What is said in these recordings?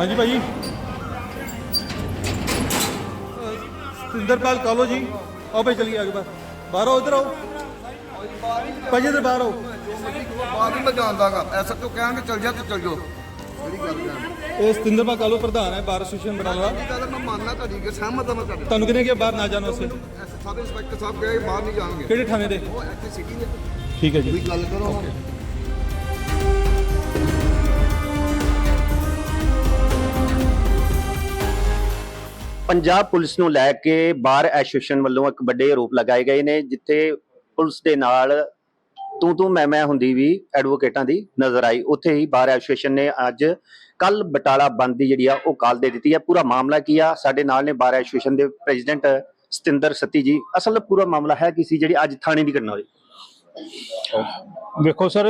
ਹਾਂਜੀ ਭਾਜੀ ਸਤਿੰਦਰਪਾਲ ਕਾਲੋ ਜੀ ਆਓ ਭਾਈ ਚਲੀਏ ਆਗੇ ਬਾਹਰ ਬਾਹਰ ਆਓ ਇਧਰ ਆਓ ਭਾਜੀ ਇਧਰ ਬਾਹਰ ਆਓ ਬਾਅਦ ਵਿੱਚ ਮੈਂ ਜਾਣਦਾਗਾ ਐਸਾ ਕਿਉਂ ਕਹਿਣਗੇ ਚੱਲ ਜਾ ਤੇ ਚੱਲ ਜਾਓ ਜਿਹੜੀ ਗੱਲ ਕਹਿਣ ਇਹ ਸਤਿੰਦਰਪਾਲ ਕਾਲੋ ਪ੍ਰਧਾਨ ਹੈ ਬਾਰ ਐਸੋਸੀਏਸ਼ਨ ਬਟਾਲਾ ਇਹ ਗੱਲ ਮੈਂ ਮੰਨਣਾ ਤੁਹਾਡੀ ਕਿ ਸਹਿਮਤ ਹਾਂ ਮੈਂ ਤੁਹਾਡੇ ਤੁਹਾਨੂੰ ਕਿਹਨੇ ਕਿਹਾ ਬਾਹਰ ਨਾ ਜਾਣ ਵਾਸਤੇ? ਐਸੇ ਸਾਰੇ ਇੰਸਪੈਕਟਰ ਸਾਹਿਬ ਗਏ ਬਾਹਰ ਨਹੀਂ ਜਾਣਗੇ। ਕਿਹੜੇ ਥਾਣੇ ਦੇ? ਉਹ ਇੱਥੇ ਸਿਟੀ ਦੇ। ਠੀਕ ਹੈ ਜੀ। ਕੋਈ ਗੱਲ ਕਰੋ। ਪੰਜਾਬ ਪੁਲਿਸ ਨੂੰ ਲੈ ਕੇ ਬਾਰ ਐਸੋਸੀਏਸ਼ਨ ਵੱਲੋਂ ਇੱਕ ਵੱਡੇ ਆਰੋਪ ਲਗਾਏ ਗਏ ਨੇ, ਜਿੱਥੇ ਪੁਲਿਸ ਦੇ ਨਾਲ ਤੂੰ ਤੂੰ ਮੈਂ ਮੈਂ ਹੁੰਦੀ ਵੀ ਐਡਵੋਕੇਟਾਂ ਦੀ ਨਜ਼ਰ ਆਈ। ਉੱਥੇ ਹੀ ਬਾਰ ਐਸੋਸੀਏਸ਼ਨ ਨੇ ਅੱਜ ਕੱਲ ਬਟਾਲਾ ਬੰਦ ਦੀ ਜਿਹੜੀ ਆ ਉਹ ਕਾਲ ਦੇ ਦਿੱਤੀ ਹੈ ਪੂਰਾ ਮਾਮਲਾ ਕੀ ਆ? ਸਾਡੇ ਨਾਲ ਨੇ ਬਾਰ ਐਸੋਸੀਏਸ਼ਨ ਦੇ ਪ੍ਰੈਜ਼ੀਡੈਂਟ ਸਤਿੰਦਰ ਸੱਤੀ ਜੀ। ਅਸਲ ਪੂਰਾ ਮਾਮਲਾ ਹੈ ਕੀ ਸੀ ਜਿਹੜੀ ਅੱਜ ਥਾਣੇ ਦੀ ਘਟਨਾ ਹੋਈ? ਵੇਖੋ ਸਰ,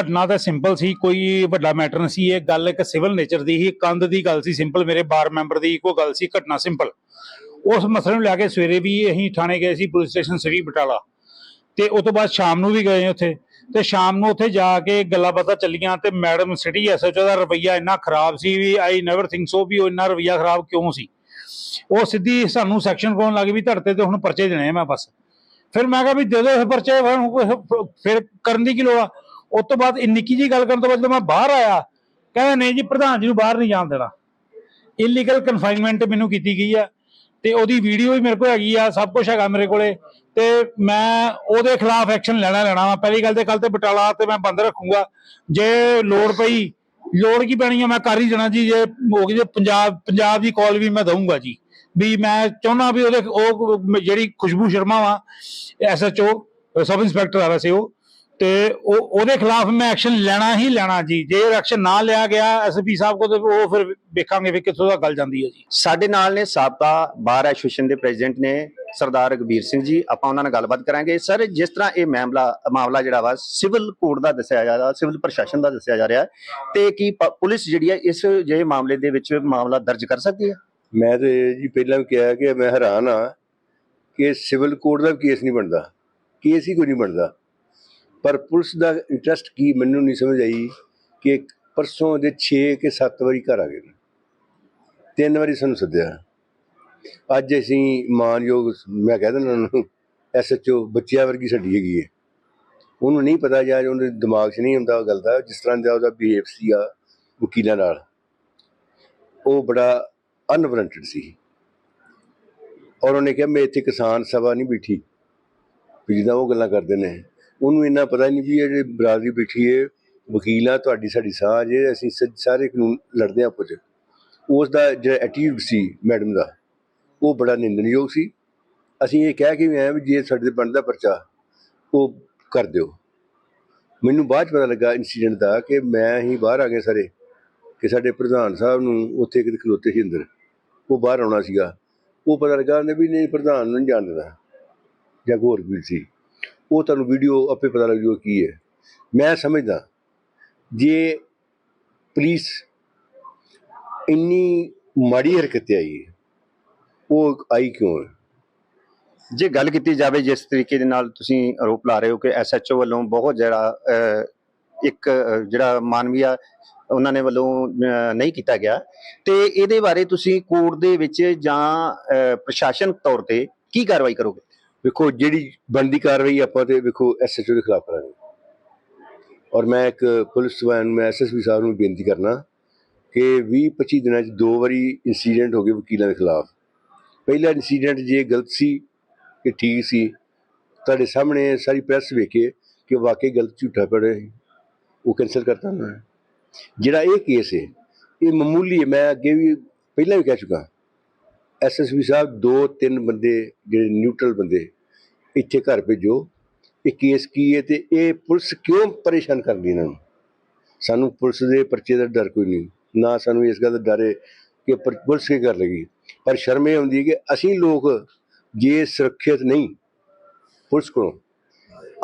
ਘਟਨਾ ਤਾਂ ਸਿੰਪਲ ਸੀ, ਕੋਈ ਵੱਡਾ ਮੈਟਰ ਨਹੀਂ ਸੀ। ਇਹ ਗੱਲ ਇੱਕ ਸਿਵਲ ਨੇਚਰ ਦੀ ਹੀ ਕੰਧ ਦੀ ਗੱਲ ਸੀ ਸਿੰਪਲ ਮੇਰੇ ਬਾਰ ਮੈਂਬਰ ਦੀ ਇੱਕੋ ਗੱਲ ਸੀ, ਘਟਨਾ ਸਿੰਪਲ ਉਸ ਮਸਲੇ ਨੂੰ ਲੈ ਕੇ ਸਵੇਰੇ ਵੀ ਅਸੀਂ ਥਾਣੇ ਗਏ ਸੀ ਪੁਲਿਸ ਸਟੇਸ਼ਨ ਸਿਟੀ ਬਟਾਲਾ। ਤੇ ਉਸ ਤੋਂ ਬਾਅਦ ਸ਼ਾਮ ਨੂੰ ਵੀ ਗਏ ਉੱਥੇ। ਤੇ ਸ਼ਾਮ ਨੂੰ ਉੱਥੇ ਜਾ ਕੇ ਗੱਲਾਂ ਬਾਤਾਂ ਚੱਲੀਆਂ ਤੇ ਮੈਡਮ ਸਿਟੀ ਐਸਐਚਓ ਦਾ ਰਵਈਆ ਇੰਨਾ ਖਰਾਬ ਸੀ ਵੀ ਆਈ ਨੈਵਰ ਥਿੰਕ ਸੋ ਵੀ ਉਹ ਇੰਨਾ ਰਵਈਆ ਖਰਾਬ ਕਿਉਂ ਸੀ। ਉਹ ਸਿੱਧੀ ਸਾਨੂੰ ਸੈਕਸ਼ਨ ਕੋਣ ਲੱਗ ਵੀ ਧਰਤੇ ਤੇ ਹੁਣ ਪਰਚੇ ਦੇਣੇ ਆ ਮੈਂ ਬਸ। ਫਿਰ ਮੈਂ ਕਿਹਾ ਵੀ ਦੇ ਦਿਓ ਇਹ ਪਰਚੇ ਹੁਣ ਫਿਰ ਕਰਨ ਦੀ ਕੀ ਲੋੜ ਆ? ਉਸ ਤੋਂ ਬਾਅਦ ਇਹ ਨਿੱਕੀ ਜੀ ਗੱਲ ਕਰਨ ਤੋਂ ਬਾਅਦ ਜਦੋਂ ਮੈਂ ਬਾਹਰ ਆਇਆ, ਕਹਿੰਦਾ ਨਹੀਂ ਜੀ, ਪ੍ਰਧਾਨ ਜੀ ਨੂੰ ਬਾਹਰ ਨਹੀਂ ਜਾਣ ਦੇਣਾ। ਇਲੀਗਲ ਕਨਫਾਈਨਮੈਂਟ ਮੈਨੂੰ ਕੀਤੀ ਗਈ ਆ ਤੇ ਉਹਦੀ ਵੀਡੀਓ ਵੀ ਮੇਰੇ ਕੋਲ ਹੈਗੀ ਆ, ਸਭ ਕੁਝ ਹੈਗਾ ਮੇਰੇ ਕੋਲੇ ਤੇ ਮੈਂ ਉਹਦੇ ਖਿਲਾਫ ਐਕਸ਼ਨ ਲੈਣਾ ਲੈਣਾ ਵਾ। ਪਹਿਲੀ ਗੱਲ ਤੇ ਕੱਲ ਤੇ ਬਟਾਲਾ ਤੇ ਮੈਂ ਬੰਦ ਰੱਖੂੰਗਾ। ਜੇ ਲੋੜ ਪਈ, ਲੋੜ ਕੀ ਪੈਣੀ ਆ, ਮੈਂ ਕਰ ਹੀ ਜਾਣਾ ਜੀ। ਜੇ ਹੋ ਗਈ ਜੇ ਪੰਜਾਬ ਪੰਜਾਬ ਦੀ ਕਾਲ ਵੀ ਮੈਂ ਦਊਂਗਾ ਜੀ। ਵੀ ਮੈਂ ਚਾਹੁੰਦਾ ਵੀ ਉਹਦੇ ਉਹ ਜਿਹੜੀ ਖੁਸ਼ਬੂ ਸ਼ਰਮਾ ਵਾ ਐਸਐਚਓ ਸਬ ਇੰਸਪੈਕਟਰ ਆ ਵੈਸੇ ਉਹ, ਤੇ ਉਹ, ਉਹਦੇ ਖਿਲਾਫ ਮੈਂ ਐਕਸ਼ਨ ਲੈਣਾ ਹੀ ਲੈਣਾ ਜੀ। ਜੇ ਐਕਸ਼ਨ ਨਾ ਲਿਆ ਗਿਆ ਐਸਪੀ ਸਾਹਿਬ ਕੋਲ, ਤੇ ਉਹ ਫਿਰ ਵੇਖਾਂਗੇ ਵੀ ਕਿੱਥੋਂ ਦਾ ਗੱਲ ਜਾਂਦੀ ਹੈ ਜੀ। ਸਾਡੇ ਨਾਲ ਨੇ ਸਾਬਕਾ ਬਾਰ ਐਸੋਸੀਏਸ਼ਨ ਦੇ ਪ੍ਰੈਜ਼ੀਡੈਂਟ ਨੇ ਸਰਦਾਰ ਰਗਵੀਰ ਸਿੰਘ ਜੀ। ਆਪਾਂ ਉਹਨਾਂ ਨਾਲ ਗੱਲਬਾਤ ਕਰਾਂਗੇ। ਸਰ, ਜਿਸ ਤਰ੍ਹਾਂ ਇਹ ਮਾਮਲਾ ਮਾਮਲਾ ਜਿਹੜਾ ਵਾ, ਸਿਵਲ ਕੋਰਟ ਦਾ ਦੱਸਿਆ ਜਾ ਰਿਹਾ, ਸਿਵਲ ਪ੍ਰਸ਼ਾਸਨ ਦਾ ਦੱਸਿਆ ਜਾ ਰਿਹਾ, ਤੇ ਕੀ ਪ- ਪੁਲਿਸ ਜਿਹੜੀ ਹੈ, ਇਸ ਜੇ ਮਾਮਲੇ ਦੇ ਵਿੱਚ ਮਾਮਲਾ ਦਰਜ ਕਰ ਸਕਦੀ ਹੈ? ਮੈਂ ਤੇ ਜੀ ਪਹਿਲਾਂ ਵੀ ਕਿਹਾ ਕਿ ਮੈਂ ਹੈਰਾਨ ਆ ਕਿ ਸਿਵਲ ਕੋਡ ਦਾ ਵੀ ਕੇਸ ਨਹੀਂ ਬਣਦਾ। ਕੇਸ ਹੀ ਕੋਈ ਨਹੀਂ ਬਣਦਾ। ਪਰ ਪੁਲਿਸ ਦਾ ਇੰਟਰਸਟ ਕੀ ਮੈਨੂੰ ਨਹੀਂ ਸਮਝ ਆਈ ਕਿ ਪਰਸੋਂ ਦੇ 6 ਕੇ 7 ਵਾਰੀ ਘਰ ਆ ਗਏ ਤਿੰਨ ਵਾਰੀ ਸਾਨੂੰ ਸੱਦਿਆ। ਅੱਜ ਅਸੀਂ ਮਾਨਯੋਗ ਮੈਂ ਕਹਿ ਦਿੰਦਾ ਉਹਨੂੰ ਐਸਐਚਓ ਬੱਚਿਆਂ ਵਰਗੀ ਸਾਡੀ ਹੈਗੀ ਹੈ ਉਹਨੂੰ ਨਹੀਂ ਪਤਾ ਜਾਂ ਉਹਦੇ ਦਿਮਾਗ 'ਚ ਨਹੀਂ ਹੁੰਦਾ ਉਹ ਗੱਲ ਦਾ, ਜਿਸ ਤਰ੍ਹਾਂ ਦਾ ਉਹਦਾ ਬਿਹੇਵ ਸੀ ਆ ਵਕੀਲਾਂ ਨਾਲ। ਉਹ ਬੜਾ ਅਨਵਰੰਟਡ ਸੀ। ਔਰ ਉਹਨੇ ਕਿਹਾ, ਮੈਂ ਇੱਥੇ ਕਿਸਾਨ ਸਭਾ ਨਹੀਂ ਬੈਠੀ। ਵੀ ਜਿੱਦਾਂ ਉਹ ਗੱਲਾਂ ਕਰਦੇ ਨੇ। ਉਹਨੂੰ ਇੰਨਾ ਪਤਾ ਨਹੀਂ ਵੀ ਇਹ ਜਿਹੜੇ ਬਰਾਦਰੀ ਬੈਠੀ ਹੈ ਵਕੀਲ ਆ, ਤੁਹਾਡੀ ਸਾਡੀ ਸਾਂਝ ਹੈ ਅਸੀਂ ਸ- ਸਾਰੇ ਕਾਨੂੰਨ ਲੜਦੇ ਹਾਂ ਆਪਸ 'ਚ। ਉਸ ਦਾ ਜਿਹੜਾ ਐਟੀਟਿਊਡ ਸੀ ਮੈਡਮ ਦਾ, ਉਹ ਬੜਾ ਨਿੰਦਣਯੋਗ ਸੀ। ਅਸੀਂ ਇਹ ਕਹਿ ਕੇ ਵੀ ਆਏ ਵੀ ਜੇ ਸਾਡੇ ਪਿੰਡ ਦਾ ਪਰਚਾ, ਉਹ ਕਰ ਦਿਓ। ਮੈਨੂੰ ਬਾਅਦ 'ਚ ਪਤਾ ਲੱਗਾ ਇਨਸੀਡੈਂਟ ਦਾ ਕਿ ਮੈਂ ਹੀ ਬਾਹਰ ਆ ਗਿਆ ਸਾਰੇ, ਕਿ ਸਾਡੇ ਪ੍ਰਧਾਨ ਸਾਹਿਬ ਨੂੰ ਉੱਥੇ ਕਿਤੇ ਖਲੋਤੇ ਸੀ ਅੰਦਰ। ਉਹ ਬਾਹਰ ਆਉਣਾ ਸੀਗਾ, ਉਹ ਪਤਾ ਲੱਗਾ ਉਹਨੇ ਵੀ ਨਹੀਂ, ਪ੍ਰਧਾਨ ਨੂੰ ਨਹੀਂ ਜਾਣ ਦੇਣਾ। ਜਾਂ ਹੋਰ ਵੀ ਸੀ। ਉਹ ਤੁਹਾਨੂੰ ਵੀਡੀਓ ਆਪੇ ਪਤਾ ਲੱਗ ਜੂਗਾ ਕੀ ਹੈ। ਮੈਂ ਸਮਝਦਾ, ਜੇ ਪੁਲਿਸ ਇੰਨੀ ਮਾੜੀ ਹਰਕਤ ਤੇ ਆਈ ਹੈ ਉਹ ਆਈ ਕਿਉਂ ਹੈ? ਜੇ ਗੱਲ ਕੀਤੀ ਜਾਵੇ, ਜਿਸ ਤਰੀਕੇ ਦੇ ਨਾਲ ਤੁਸੀਂ ਆਰੋਪ ਲਾ ਰਹੇ ਹੋ ਕਿ ਐਸਐਚਓ ਵੱਲੋਂ ਬਹੁਤ ਜਿਹੜਾ ਇੱਕ ਜਿਹੜਾ ਮਾਨਵੀਆ ਉਹਨਾਂ ਨੇ ਵੱਲੋਂ ਨਹੀਂ ਕੀਤਾ ਗਿਆ। ਤੇ ਇਹਦੇ ਬਾਰੇ ਤੁਸੀਂ ਕੋਰਟ ਦੇ ਵਿੱਚ ਜਾਂ ਅਹ, ਪ੍ਰਸ਼ਾਸਨਿਕ ਤੌਰ ਤੇ ਕੀ ਕਾਰਵਾਈ ਕਰੋਗੇ? ਵੇਖੋ ਜਿਹੜੀ ਬਣਦੀ ਕਾਰਵਾਈ ਆਪਾਂ ਤੇ ਵੇਖੋ ਐਸਐਚਓ ਦੇ ਖਿਲਾਫ ਕਰਾਂਗੇ। ਔਰ ਮੈਂ ਇੱਕ ਪੁਲਿਸ ਵਾਲਿਆਂ ਨੂੰ ਮੈਂ ਐਸਐਸਪੀ ਸਾਹਿਬ ਨੂੰ ਬੇਨਤੀ ਕਰਨਾ ਕਿ 20 25 ਦਿਨਾਂ 'ਚ ਦੋ ਵਾਰੀ ਇਨਸੀਡੈਂਟ ਹੋ ਗਏ ਵਕੀਲਾਂ ਦੇ ਖਿਲਾਫ। ਪਹਿਲਾ ਇਨਸੀਡੈਂਟ ਜੇ ਗਲਤ ਸੀ ਕਿ ਠੀਕ ਸੀ ਤੁਹਾਡੇ ਸਾਹਮਣੇ ਸਾਰੀ ਪ੍ਰੈਸ ਵੇਖੇ ਕਿ ਵਾਕਈ ਗਲਤ ਝੂਠਾ ਪੜੇ ਉਹ ਕੈਂਸਲ ਕਰਤਾ ਉਹਨਾਂ ਨੇ। ਜਿਹੜਾ ਇਹ ਕੇਸ ਹੈ, ਇਹ ਮਾਮੂਲੀ ਹੈ, ਮੈਂ ਅੱਗੇ ਵੀ ਪਹਿਲਾਂ ਵੀ ਕਹਿ ਚੁੱਕਾ। ਐਸਐਸਪੀ ਸਾਹਿਬ ਦੋ ਤਿੰਨ ਬੰਦੇ ਜਿਹੜੇ ਨਿਊਟਰਲ ਬੰਦੇ ਇੱਥੇ ਘਰ ਭੇਜੋ। ਇਹ ਕੇਸ ਕੀ ਹੈ ਤੇ ਇਹ ਪੁਲਿਸ ਕਿਉਂ ਪਰੇਸ਼ਾਨ ਕਰਦੀ ਇਹਨਾਂ ਨੂੰ? ਸਾਨੂੰ ਪੁਲਿਸ ਦੇ ਪਰਚੇ ਦਾ ਡਰ ਕੋਈ ਨਹੀਂ। ਨਾ ਸਾਨੂੰ ਇਸ ਗੱਲ ਦਾ ਡਰ ਹੈ ਕਿ ਪਰ- ਪੁਲਿਸ ਕੀ ਕਰ ਲੇਗੀ ਪਰ ਸ਼ਰਮ ਇਹ ਆਉਂਦੀ ਹੈ ਕਿ ਅਸੀਂ ਲੋਕ ਜੇ ਸੁਰੱਖਿਅਤ ਨਹੀਂ, ਪੁਲਿਸ ਕੋਲੋਂ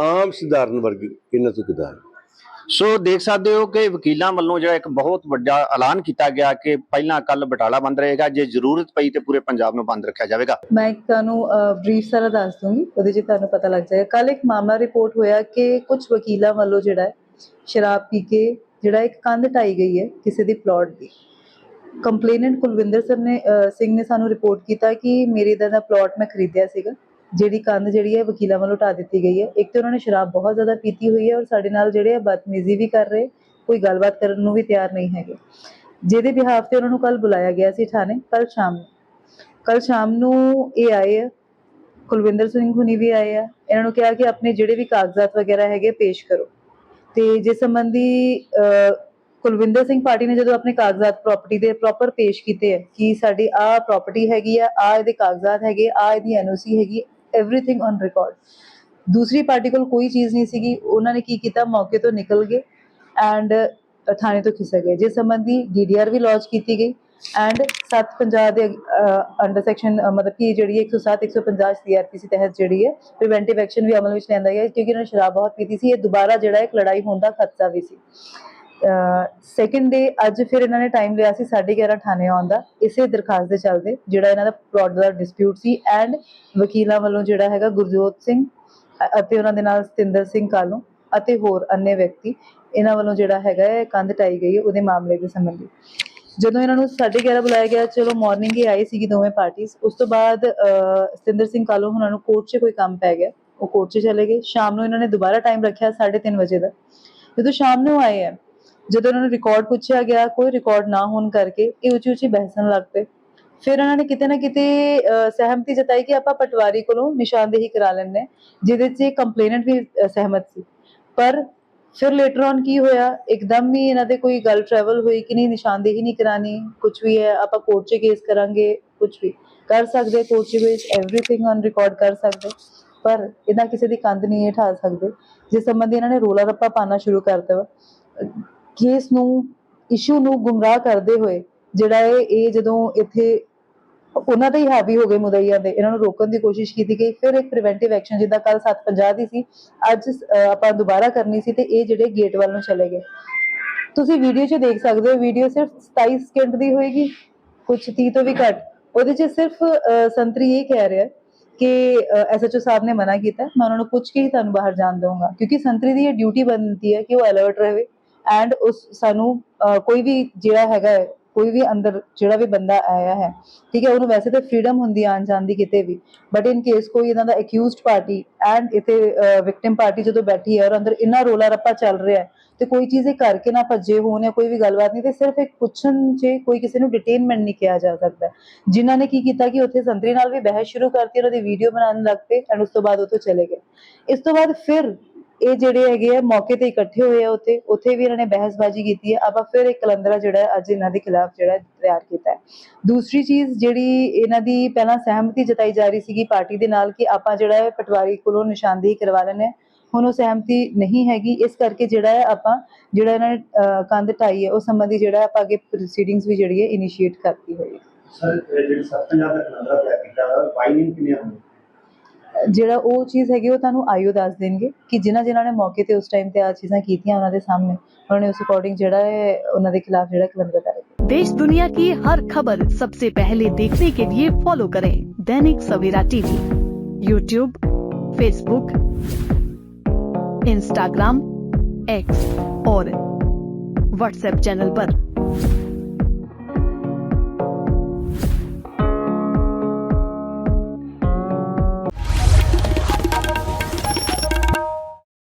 ਆਮ ਸਧਾਰਨ ਵਰਗ ਇਹਨਾਂ ਤੋਂ ਕਿਦਾਂ? ਸੋ ਦੇਖ ਸਕਦੇ ਹੋ ਕਿ ਵਕੀਲਾਂ ਵੱਲੋਂ ਜਿਹੜਾ ਇੱਕ ਬਹੁਤ ਵੱਡਾ ਐਲਾਨ ਕੀਤਾ ਗਿਆ ਕਿ ਪਹਿਲਾਂ ਕੱਲ ਬਟਾਲਾ ਬੰਦ ਰਹੇਗਾ, ਜੇ ਜ਼ਰੂਰਤ ਪਈ ਤੇ ਪੂਰੇ ਪੰਜਾਬ ਨੂੰ ਬੰਦ ਰੱਖਿਆ ਜਾਵੇਗਾ। ਮੈਂ ਤੁਹਾਨੂੰ ਬਰੀਫ ਸਾਰਾ ਦੱਸ ਦੂੰਗੀ, ਉਹਦੇ 'ਚ ਤੁਹਾਨੂੰ ਪਤਾ ਲੱਗ ਜਾਏਗਾ। ਕੱਲ ਇੱਕ ਮਾਮਲਾ ਰਿਪੋਰਟ ਹੋਇਆ ਕਿ ਕੁਝ ਵਕੀਲਾਂ ਵੱਲੋਂ ਜਿਹੜਾ ਸ਼ਰਾਬ ਪੀ ਕੇ ਜਿਹੜਾ ਇੱਕ ਕੰਧ ਢਾਈ ਗਈ ਹੈ ਕਿਸੇ ਦੀ ਪਲਾਟ ਦੀ। ਕੰਪਲੇਨੈਂਟ ਕੁਲਵਿੰਦਰ ਸਰ ਨੇ ਸਿੰਘ ਨੇ ਸਾਨੂੰ ਰਿਪੋਰਟ ਕੀਤਾ ਕਿ ਮੇਰੇ ਦਾ ਦਾ ਪਲਾਟ ਮੈਂ ਖਰੀਦਿਆ ਸੀਗਾ। ਜਿਹੜੀ ਕੰਧ ਜਿਹੜੀ ਹੈ ਵਕੀਲਾਂ ਵੱਲੋਂ ਢਾ ਦਿੱਤੀ ਗਈ ਹੈ। ਇੱਕ ਤੇ ਉਹਨਾਂ ਨੇ ਸ਼ਰਾਬ ਬਹੁਤ ਜ਼ਿਆਦਾ ਪੀਤੀ ਹੋਈ ਹੈ ਔਰ ਸਾਡੇ ਨਾਲ ਜਿਹੜੇ ਆ ਬਦਤਮੀਜ਼ੀ ਵੀ ਕਰ ਰਹੇ, ਕੋਈ ਗੱਲਬਾਤ ਕਰਨ ਨੂੰ ਵੀ ਤਿਆਰ ਨਹੀਂ ਹੈਗੇ। ਜਿਹਦੇ ਬਿਹਾਫ ਤੇ ਉਹਨਾਂ ਨੂੰ ਕੱਲ ਬੁਲਾਇਆ ਗਿਆ ਸੀ ਥਾਣੇ ਕੱਲ ਸ਼ਾਮ ਨੂੰ। ਕੱਲ ਸ਼ਾਮ ਨੂੰ ਇਹ ਆਏ ਆ, ਕੁਲਵਿੰਦਰ ਸਿੰਘ ਹੁਣੀ ਵੀ ਆਏ ਆ। ਇਹਨਾਂ ਨੂੰ ਕਿਹਾ ਕਿ ਆਪਣੇ ਜਿਹੜੇ ਵੀ ਕਾਗਜ਼ਾਤ ਵਗੈਰਾ ਹੈਗੇ ਪੇਸ਼ ਕਰੋ। ਤੇ ਜਿਸ ਸੰਬੰਧੀ ਕੁਲਵਿੰਦਰ ਸਿੰਘ ਪਾਰਟੀ ਨੇ ਜਦੋਂ ਆਪਣੇ ਕਾਗਜ਼ਾਤ ਪ੍ਰਾਪਰਟੀ ਦੇ ਪ੍ਰੋਪਰ ਪੇਸ਼ ਕੀਤੇ ਆ, ਕਿ ਸਾਡੀ ਆ ਪ੍ਰਾਪਰਟੀ ਹੈਗੀ ਆ ਆ ਇਹਦੇ ਕਾਗਜ਼ਾਤ ਹੈਗੇ ਆ ਇਹਦੀ ਐਨਓਸੀ ਹੈਗੀ ਐਵਰੀਥਿੰਗ ਔਨ ਰਿਕਾਰਡ ਦੂਸਰੀ ਪਾਰਟੀ ਕੋਲ ਕੋਈ ਚੀਜ਼ ਨਹੀਂ ਸੀਗੀ, ਉਹਨਾਂ ਨੇ ਕੀ ਕੀਤਾ? ਮੌਕੇ ਤੋਂ ਨਿਕਲ ਗਏ ਐਂਡ ਥਾਣੇ ਤੋਂ ਖਿਸਕ ਗਏ, ਜਿਸ ਸੰਬੰਧੀ ਡੀਡੀਆਰ ਵੀ ਲਾਂਚ ਕੀਤੀ ਗਈ ਐਂਡ 750 ਦੇ ਅੰਡਰ ਸੈਕਸ਼ਨ ਮਤਲਬ ਕਿ ਜਿਹੜੀ 107 150 ਸੀਆਰਪੀਸੀ ਤਹਿਤ ਜਿਹੜੀ ਹੈ ਪ੍ਰੀਵੈਂਟਿਵ ਐਕਸ਼ਨ ਵੀ ਅਮਲ ਵਿੱਚ ਲਿਆਂਦਾ ਗਿਆ, ਕਿਉਂਕਿ ਇਹਨਾਂ ਨੇ ਸ਼ਰਾਬ ਬਹੁਤ ਪੀਤੀ ਸੀ, ਇਹ ਦੁਬਾਰਾ ਜਿਹੜਾ ਇੱਕ ਲੜਾਈ ਹੋਣ ਦਾ ਖਤਰਾ ਵੀ ਸੀ। ਸੈਕਿੰਡ ਡੇ ਅੱਜ ਫਿਰ ਇਹਨਾਂ ਨੇ ਟਾਈਮ ਲਿਆ ਸੀ 11:30 ਥਾਣੇ ਆਉਣ ਦਾ, ਇਸੇ ਦਰਖਾਸਤ ਦੇ ਚੱਲਦੇ, ਜਿਹੜਾ ਇਹਨਾਂ ਦਾ ਪਲਾਟ ਦਾ ਡਿਸਪਿਊਟ ਸੀ ਐਂਡ ਵਕੀਲਾਂ ਵੱਲੋਂ ਜਿਹੜਾ ਹੈਗਾ ਗੁਰਜੋਤ ਸਿੰਘ ਅਤੇ ਉਹਨਾਂ ਦੇ ਨਾਲ ਸਤਿੰਦਰ ਸਿੰਘ ਕਾਲੋਂ ਅਤੇ ਹੋਰ ਅੰਨੇ ਵਿਅਕਤੀ, ਇਹਨਾਂ ਵੱਲੋਂ ਜਿਹੜਾ ਹੈਗਾ ਹੈ ਕੰਧ ਟਾਈ ਗਈ ਉਹਦੇ ਮਾਮਲੇ ਦੇ ਸੰਬੰਧੀ। ਜਦੋਂ ਇਹਨਾਂ ਨੂੰ 11:30 ਬੁਲਾਇਆ ਗਿਆ, ਚਲੋ ਮਾਰਨਿੰਗ ਹੀ ਆਈ ਸੀਗੀ ਦੋਵੇਂ ਪਾਰਟੀਆਂ ਉਸ ਤੋਂ ਬਾਅਦ ਸਤਿੰਦਰ ਸਿੰਘ ਕਾਲੋਂ ਉਹਨਾਂ ਨੂੰ ਕੋਰਟ 'ਚ ਕੋਈ ਕੰਮ ਪੈ ਗਿਆ, ਉਹ ਕੋਰਟ 'ਚ ਚਲੇ ਗਏ, ਸ਼ਾਮ ਨੂੰ ਇਹਨਾਂ ਨੇ ਦੁਬਾਰਾ ਟਾਈਮ ਰੱਖਿਆ 3:30 ਵਜੇ ਦਾ। ਜਦੋਂ ਸ਼ਾਮ ਨੂੰ ਆਏ ਆ ਜਦੋਂ ਉਹਨਾਂ ਨੂੰ ਰਿਕਾਰਡ ਪੁੱਛਿਆ ਗਿਆ, ਕੋਈ ਰਿਕਾਰਡ ਨਾ ਹੋਣ ਕਰਕੇ ਇਹ ਉੱਚੀ ਉੱਚੀ ਬਹਿਸਣ ਲੱਗ ਪਏ। ਫਿਰ ਉਹਨਾਂ ਨੇ ਕਿਤੇ ਨਾ ਕਿਤੇ ਸਹਿਮਤੀ ਜਤਾਈ ਕਿ ਆਪਾਂ ਪਟਵਾਰੀ ਕੋਲੋਂ ਨਿਸ਼ਾਨਦੇਹੀ ਕਰਾ ਲੈਣੇ ਜਿਹਦੇ 'ਚ ਕੰਪਲੇਨੈਂਟ ਵੀ ਸਹਿਮਤ ਸੀ। ਪਰ ਫਿਰ ਲੇਟਰ ਔਨ ਕੀ ਹੋਇਆ? ਇੱਕਦਮ ਹੀ ਇਹਨਾਂ ਦੇ ਕੋਈ ਗੱਲ ਟਰੈਵਲ ਹੋਈ ਕਿ ਨਹੀਂ, ਨਿਸ਼ਾਨਦੇਹੀ ਨਹੀਂ ਕਰਾਣੀ ਕੁਝ ਵੀ ਹੈ, ਆਪਾਂ ਕੋਰਟ 'ਚ ਕੇਸ ਕਰਾਂਗੇ ਕੁਝ ਵੀ ਕਰ ਸਕਦੇ ਕੋਰਟ 'ਚ ਵਿੱਚ ਐਵਰੀਥਿੰਗ ਔਨ ਰਿਕਾਰਡ ਕਰ ਸਕਦੇ। ਪਰ ਇਹਨਾਂ ਕਿਸੇ ਦੀ ਕੰਧ ਨਹੀਂ ਇਹ ਸਕਦੇ, ਜਿਸ ਸੰਬੰਧੀ ਇਹਨਾਂ ਨੇ ਰੋਲਾ ਰੱਪਾ ਪਾਣਾ ਸ਼ੁਰੂ ਕਰ ਦਿੱਤਾ। ਕੇਸ ਨੂੰ ਇਸ਼ੂ ਨੂੰ ਗੁੰਮਰਾਹ ਕਰਦੇ ਹੋਏ ਜਿਹੜਾ ਇਹ ਇਹ ਜਦੋਂ ਇੱਥੇ ਉਹਨਾਂ ਦੇ ਹੀ ਹਾਵੀ ਹੋ ਗਏ ਮੁਦਈਆਂ ਦੇ, ਇਹਨਾਂ ਨੂੰ ਰੋਕਣ ਦੀ ਕੋਸ਼ਿਸ਼ ਕੀਤੀ ਗਈ, ਫਿਰ ਇੱਕ ਪ੍ਰੀਵੈਂਟਿਵ ਐਕਸ਼ਨ ਜਿੱਦਾਂ ਕੱਲ 750 ਦੀ ਸੀ, ਅੱਜ ਆਪਾਂ ਦੁਬਾਰਾ ਕਰਨੀ ਸੀ ਤੇ ਇਹ ਜਿਹੜੇ ਗੇਟ ਵੱਲ ਨੂੰ ਚਲੇ ਗਏ। ਤੁਸੀਂ ਵੀਡੀਓ 'ਚ ਦੇਖ ਸਕਦੇ ਹੋ ਵੀਡੀਓ ਸਿਰਫ 27 ਸਕਿੰਟ ਦੀ ਹੋਏਗੀ ਕੁਝ 30 ਤੋਂ ਵੀ ਘੱਟ। ਉਹਦੇ 'ਚ ਸਿਰਫ ਸੰਤਰੀ ਇਹ ਕਹਿ ਰਿਹਾ ਕਿ ਐਸਐਚਓ ਸਾਹਿਬ ਨੇ ਮਨਾ ਕੀਤਾ, ਮੈਂ ਉਹਨਾਂ ਨੂੰ ਪੁੱਛ ਕੇ ਹੀ ਤੁਹਾਨੂੰ ਬਾਹਰ ਜਾਣ ਦਊਂਗਾ, ਕਿਉਂਕਿ ਸੰਤਰੀ ਦੀ ਇਹ ਡਿਊਟੀ ਬਣਦੀ ਹੈ ਕਿ ਉਹ ਅਲਰਟ ਰਹੇ। ਐਂਡ ਉਸ ਸਾਨੂੰ ਕੋਈ ਵੀ ਜਿਹੜਾ ਹੈਗਾ ਕੋਈ ਵੀ ਅੰਦਰ ਜਿਹੜਾ ਵੀ ਬੰਦਾ ਆਇਆ ਹੈ, ਠੀਕ ਹੈ, ਉਹਨੂੰ ਵੈਸੇ ਤਾਂ ਫ੍ਰੀडम ਹੁੰਦੀ ਹੈ ਜਾਣ ਦੀ ਕਿਤੇ ਵੀ ਬਟ ਇਨ ਕੇਸ ਕੋਈ ਇਹਨਾਂ ਦਾ ਅਕਿਊਜ਼ਡ ਪਾਰਟੀ ਐਂਡ ਇਥੇ ਵਿਕਟਿਮ ਪਾਰਟੀ ਜਦੋਂ ਬੈਠੀ ਹੈ ਔਰ ਅੰਦਰ ਇੰਨਾ ਰੋਲਾ ਰੱਪਾ ਚੱਲ ਰਿਹਾ ਹੈ, ਤੇ ਕੋਈ ਚੀਜ਼ ਇਹ ਕਰਕੇ ਨਾ ਭੱਜੇ ਹੋਣ ਜਾਂ ਕੋਈ ਵੀ ਗੱਲਬਾਤ ਨਹੀਂ, ਤੇ ਸਿਰਫ ਇੱਕ ਪੁੱਛਣ 'ਚ ਕੋਈ ਕਿਸੇ ਨੂੰ ਡਿਟੇਨਮੈਂਟ ਨਹੀਂ ਕਿਹਾ ਜਾ ਸਕਦਾ। ਜਿਨ੍ਹਾਂ ਨੇ ਕੀ ਕੀਤਾ ਕਿ ਉੱਥੇ ਸੰਤਰੀ ਨਾਲ ਵੀ ਬਹਿਸ ਸ਼ੁਰੂ ਕਰਤੀ ਉਹਨਾਂ ਦੀ ਵੀਡੀਓ ਬਣਾਉਣ ਲੱਗ ਪਏ ਐਂਡ ਉਸ ਤੋਂ ਬਾਅਦ ਉੱਥੋਂ ਚਲੇ ਗਏ। ਇਸ ਤੋਂ ਬਾਅਦ ਫਿਰ ਇਹ ਜਿਹੜੇ ਹੈਗੇ ਆ, ਮੌਕੇ ਤੇ ਇਕੱਠੇ ਹੋਏ ਆ ਉੱਥੇ ਉੱਥੇ ਵੀ ਇਹਨਾਂ ਨੇ ਬਹਿਸਬਾਜ਼ੀ ਕੀਤੀ ਹੈ ਆਪਾਂ ਫਿਰ ਇੱਕ ਕਲੰਦਰਾ ਜਿਹੜਾ ਅੱਜ ਇਹਨਾਂ ਦੇ ਖਿਲਾਫ ਜਿਹੜਾ ਤਿਆਰ ਕੀਤਾ ਹੈ। ਦੂਸਰੀ ਚੀਜ਼ ਜਿਹੜੀ ਇਹਨਾਂ ਦੀ ਪਹਿਲਾਂ ਸਹਿਮਤੀ ਜਤਾਈ ਜਾ ਰਹੀ ਸੀਗੀ ਪਾਰਟੀ ਦੇ ਨਾਲ ਕਿ ਆਪਾਂ ਜਿਹੜਾ ਹੈ ਪਟਵਾਰੀ ਕੋਲੋਂ ਨਿਸ਼ਾਨਦੇਹੀ ਕਰਵਾ ਲੈਣੇ ਹੁਣ ਉਹ ਸਹਿਮਤੀ ਨਹੀਂ ਹੈਗੀ। ਇਸ ਕਰਕੇ ਜਿਹੜਾ ਹੈ ਆਪਾਂ ਜਿਹੜਾ ਇਹਨਾਂ ਨੇ ਕੰਧ ਢਾਈ ਹੈ, ਉਸ ਸੰਬੰਧੀ ਜਿਹੜਾ ਆਪਾਂ ਅੱਗੇ ਪ੍ਰੋਸੀਡਿੰਗਸ ਵੀ ਜਿਹੜੀ ਹੈ ਇਨੀਸ਼ੀਏਟ ਕਰਤੀ ਹੋਈ ਸਰ ਜਿਹੜੀ 7000 ਦਾ ਕਲੰਦਰਾ ਤਿਆਰ ਕੀਤਾ ਫਾਈਨਿੰਗ ਕਿੰਨੇ ਹੋਣੀ ਜਿਹੜਾ ਉਹ ਚੀਜ਼ ਹੈਗੀ ਉਹ ਤੁਹਾਨੂੰ ਆਇਓ ਦੱਸ ਦੇਣਗੇ ਕਿ ਜਿਨ੍ਹਾਂ ਜਿਨ੍ਹਾਂ ਨੇ ਮੌਕੇ ਤੇ ਉਸ ਟਾਈਮ ਤੇ ਆ ਚੀਜ਼ਾਂ ਕੀਤੀਆਂ ਉਹਨਾਂ ਦੇ ਸਾਹਮਣੇ ਉਹਨਾਂ ਨੇ ਉਸ ਅਕੋਰਡਿੰਗ ਜਿਹੜਾ ਹੈ ਉਹਨਾਂ ਦੇ ਖਿਲਾਫ ਜਿਹੜਾ ਕਲੰਦਰ ਕਰੇ देश दुनिया की हर खबर सबसे पहले देखने के लिए फॉलो करें Dainik Savera TV YouTube Facebook Instagram X और व्हाट्सएप चैनल पर।